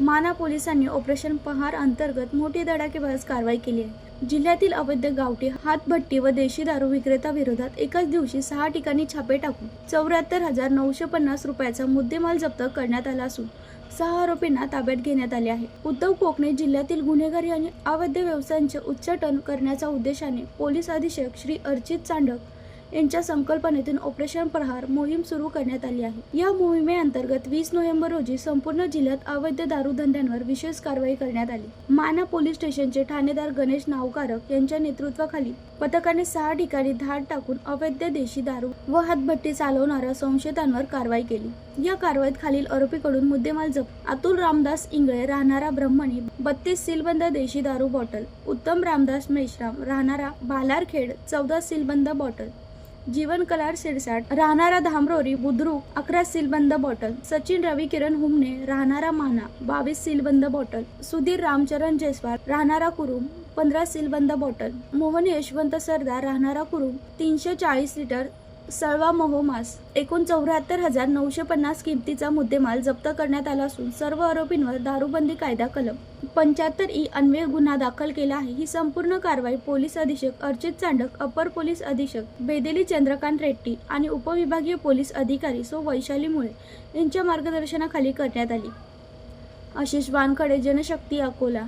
माना पोलिसांनी ऑपरेशन पहार अंतर्गत मोठी धडाकेबाज कारवाई केली आहे. जिल्ह्यातील अवैध गावठी हातभट्टी व देशी दारू विक्रेता विरोधात एकाच दिवशी सहा ठिकाणी छापे टाकून चौऱ्याहत्तर हजार नऊशे पन्नास रुपयाचा मुद्देमाल जप्त करण्यात आला असून सहा आरोपींना ताब्यात घेण्यात आले आहे. उद्धव कोकणे जिल्ह्यातील गुन्हेगारी आणि अवैध व्यवसायांचे उच्चाटन करण्याच्या उद्देशाने पोलीस अधीक्षक श्री अर्चित चांडक यांच्या संकल्पनेतून ऑपरेशन प्रहार मोहीम सुरू करण्यात आली आहे. या मोहिमेअंतर्गत वीस नोव्हेंबर रोजी संपूर्ण जिल्ह्यात अवैध दारू धंद्यांवर विशेष कारवाई करण्यात आली. माना पोलीस स्टेशनचे ठाणेदार गणेश नावकारक यांच्या नेतृत्वाखाली पथकाने सहा ठिकाणी धाड टाकून अवैध देशी दारू व हातभट्टी चालवणाऱ्या संशयितांवर कारवाई केली. या कारवाईत खालील आरोपीकडून मुद्देमाल जप अतुल रामदास इंगळे राहणारा ब्रह्मणी बत्तीस सीलबंद देशी दारू बॉटल उत्तम रामदास मेश्राम राहणारा भालारखेड चौदा सीलबंद बॉटल जीवन कलार शिरसाट राहणारा धामरोरी बुद्रुक अकरा सीलबंद बॉटल सचिन रवी किरण हुमने राहणारा माना बावीस सीलबंद बॉटल सुधीर रामचरण जयस्वाल राहणारा कुरुम पंधरा सीलबंद बॉटल मोहन यशवंत सरदार राहणारा कुरुम तीनशे चाळीस लिटर सळवा मोहोमास. एकूण चौऱ्याहत्तर हजार नऊशे पन्नास किमतीचा मुद्देमाल जप्त करण्यात आला असून सर्व आरोपींवर दारूबंदी कायदा कलम पंच्याहत्तर ई अन्वय गुन्हा दाखल केला आहे. ही संपूर्ण कारवाई पोलीस अधीक्षक अर्चित चांडक अपर पोलीस अधीक्षक बेदेली चंद्रकांत रेड्डी आणि उपविभागीय पोलीस अधिकारी सो वैशाली मुळे यांच्या मार्गदर्शनाखाली करण्यात आली. आशिष वानखडे जनशक्ती अकोला.